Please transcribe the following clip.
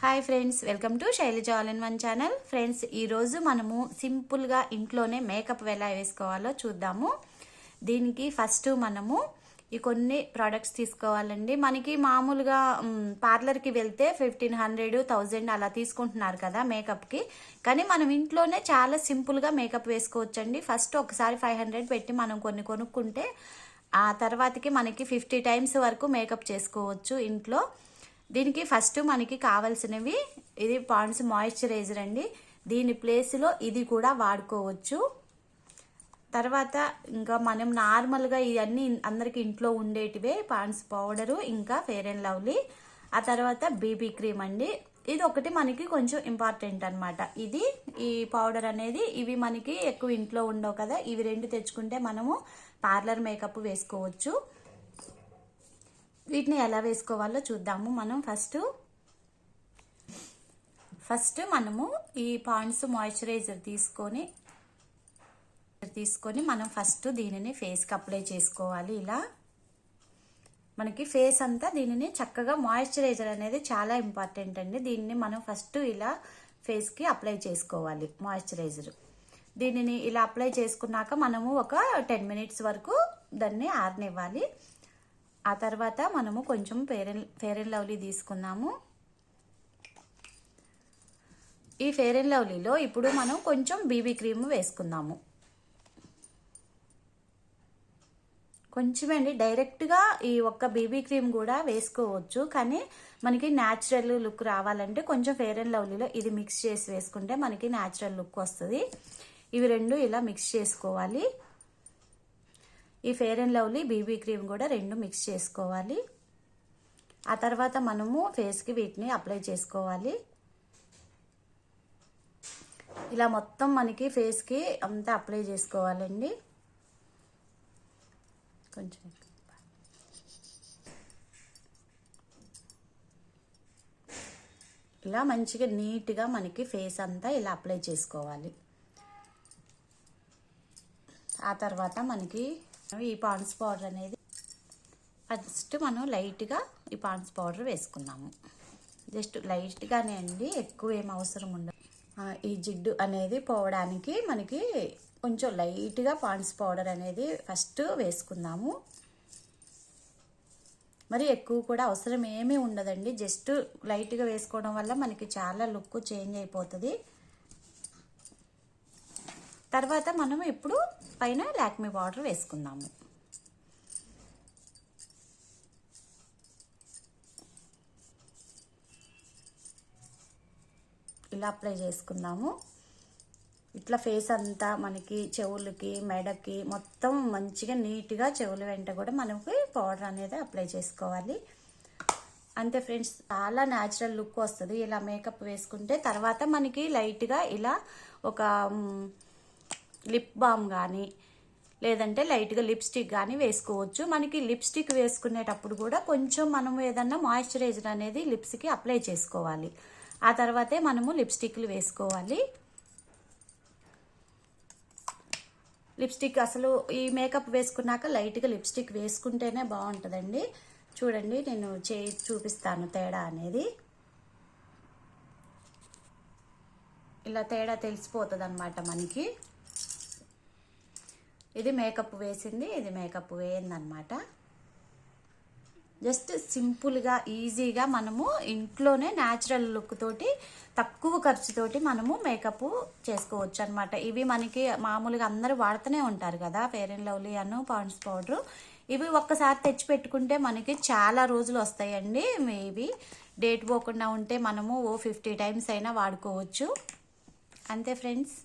Hi friends welcome to Shailaja all in one channel. Friends ఈరోజు మనము సింపుల్గా ఇంట్లోనే మేకప్ ఎలా వేసుకోవాలో చూద్దాము. దీనికి ఫస్ట్ మనము ఈ కొన్ని ప్రోడక్ట్స్ తీసుకోవాలండి. మనకి మామూలుగా పార్లర్కి వెళ్తే ఫిఫ్టీన్ హండ్రెడ్ థౌజండ్ అలా తీసుకుంటున్నారు కదా మేకప్కి కానీ మనం ఇంట్లోనే చాలా సింపుల్గా మేకప్ వేసుకోవచ్చండి. ఫస్ట్ ఒకసారి ఫైవ్ హండ్రెడ్ పెట్టి మనం కొన్ని కొనుక్కుంటే ఆ తర్వాతకి మనకి ఫిఫ్టీ టైమ్స్ వరకు మేకప్ చేసుకోవచ్చు ఇంట్లో. దీనికి ఫస్ట్ మనకి కావాల్సినవి ఇది పాండ్స్ మాయిశ్చరైజర్ అండి. దీని ప్లేస్లో ఇది కూడా వాడుకోవచ్చు. తర్వాత ఇంకా మనం నార్మల్గా ఇవన్నీ అందరికి ఇంట్లో ఉండేటివే పాండ్స్ పౌడరు ఇంకా ఫేర్ అండ్ లవ్లీ. ఆ తర్వాత బీబీ క్రీమ్ అండి. ఇది ఒకటి మనకి కొంచెం ఇంపార్టెంట్ అన్నమాట. ఇది ఈ పౌడర్ అనేది ఇవి మనకి ఎక్కువ ఇంట్లో ఉండవు కదా. ఇవి రెండు తెచ్చుకుంటే మనము పార్లర్ మేకప్ వేసుకోవచ్చు. వీటిని ఎలా వేసుకోవాలో చూద్దాము. మనం ఫస్ట్ ఫస్ట్ మనము ఈ పాండ్స్ మాయిశ్చరైజర్ తీసుకొని తీసుకొని మనం ఫస్ట్ దీనిని ఫేస్కి అప్లై చేసుకోవాలి. ఇలా మనకి ఫేస్ అంతా దీనిని చక్కగా మాయిశ్చరైజర్ అనేది చాలా ఇంపార్టెంట్ అండి. దీన్ని మనం ఫస్ట్ ఇలా ఫేస్కి అప్లై చేసుకోవాలి మాయిశ్చరైజర్ దీనిని ఇలా అప్లై చేసుకున్నాక మనము ఒక టెన్ మినిట్స్ వరకు దాన్ని ఆరనివ్వాలి. ఆ తర్వాత మనము కొంచెం fair and fair and lovely తీసుకున్నాము ఈ ఫేర్ అండ్ లవ్లీలో ఇప్పుడు మనం కొంచెం బీబీ క్రీమ్ వేసుకుందాము. కొంచెం అండి డైరెక్ట్గా ఈ ఒక్క బీబీ క్రీమ్ కూడా వేసుకోవచ్చు కానీ మనకి న్యాచురల్ లుక్ రావాలంటే కొంచెం ఫేర్ అండ్ లవ్లీలో ఇది మిక్స్ చేసి వేసుకుంటే మనకి న్యాచురల్ లుక్ వస్తుంది. ఇవి రెండు ఇలా మిక్స్ చేసుకోవాలి. ఈ fair and lovely B B cream కూడా రెండు మిక్స్ చేసుకోవాలి. ఆ తర్వాత మనము ఫేస్కి వీటిని అప్లై చేసుకోవాలి. ఇలా మొత్తం మనకి ఫేస్కి అంతా అప్లై చేసుకోవాలండి. కొంచెం ఇలా మంచిగా నీట్గా మనకి ఫేస్ అంతా ఇలా అప్లై చేసుకోవాలి. ఆ తర్వాత మనకి ఈ పాండ్స్ పౌడర్ అనేది ఫస్ట్ మనం లైట్గా ఈ పాండ్స్ పౌడర్ వేసుకున్నాము. జస్ట్ లైట్గానే అండి ఎక్కువ ఏం అవసరం ఉండదు. ఈ జిడ్డు అనేది పోవడానికి మనకి కొంచెం లైట్గా పాండ్స్ పౌడర్ అనేది ఫస్ట్ వేసుకుందాము. మరి ఎక్కువ కూడా అవసరం ఏమీ ఉండదండి. జస్ట్ లైట్గా వేసుకోవడం వల్ల మనకి చాలా లుక్ చేంజ్ అయిపోతుంది. తర్వాత మనం ఇప్పుడు పైన లాక్మీ పౌడర్ వేసుకుందాము. ఇలా అప్లై చేసుకుందాము. ఇట్లా ఫేస్ అంతా మనకి చెవులకి మెడకి మొత్తం మంచిగా నీట్గా చెవుల వెంట కూడా మనకి పౌడర్ అనేది అప్లై చేసుకోవాలి. అంతే ఫ్రెండ్స్ చాలా న్యాచురల్ లుక్ వస్తుంది. ఇలా మేకప్ వేసుకుంటే తర్వాత మనకి లైట్గా ఇలా ఒక లిప్ బామ్ కానీ లేదంటే లైట్గా లిప్స్టిక్ కానీ వేసుకోవచ్చు. మనకి లిప్స్టిక్ వేసుకునేటప్పుడు కూడా కొంచెం మనం ఏదన్నా మాయిశ్చరైజర్ అనేది లిప్స్కి అప్లై చేసుకోవాలి. ఆ తర్వాతే మనము లిప్స్టిక్లు వేసుకోవాలి. లిప్స్టిక్ అసలు ఈ మేకప్ వేసుకున్నాక లైట్గా లిప్స్టిక్ వేసుకుంటేనే బాగుంటుందండి. చూడండి నేను చే చూపిస్తాను తేడా అనేది. ఇలా తేడా తెలిసిపోతుంది అనమాట మనకి. ఇది మేకప్ వేసింది ఇది మేకప్ వేయిందనమాట జస్ట్ సింపుల్గా ఈజీగా మనము ఇంట్లోనే న్యాచురల్ లుక్ తోటి తక్కువ ఖర్చుతోటి మనము మేకప్ చేసుకోవచ్చు అనమాట ఇవి మనకి మామూలుగా అందరూ వాడుతూనే ఉంటారు కదా ఫేర్ అండ్ లవ్లీ అను పాండ్స్ పౌడరు ఇవి ఒక్కసారి తెచ్చి పెట్టుకుంటే మనకి చాలా రోజులు వస్తాయండి. ఇవి డేట్ పోకుండా ఉంటే మనము ఓ ఫిఫ్టీ టైమ్స్ అయినా వాడుకోవచ్చు. అంతే ఫ్రెండ్స్.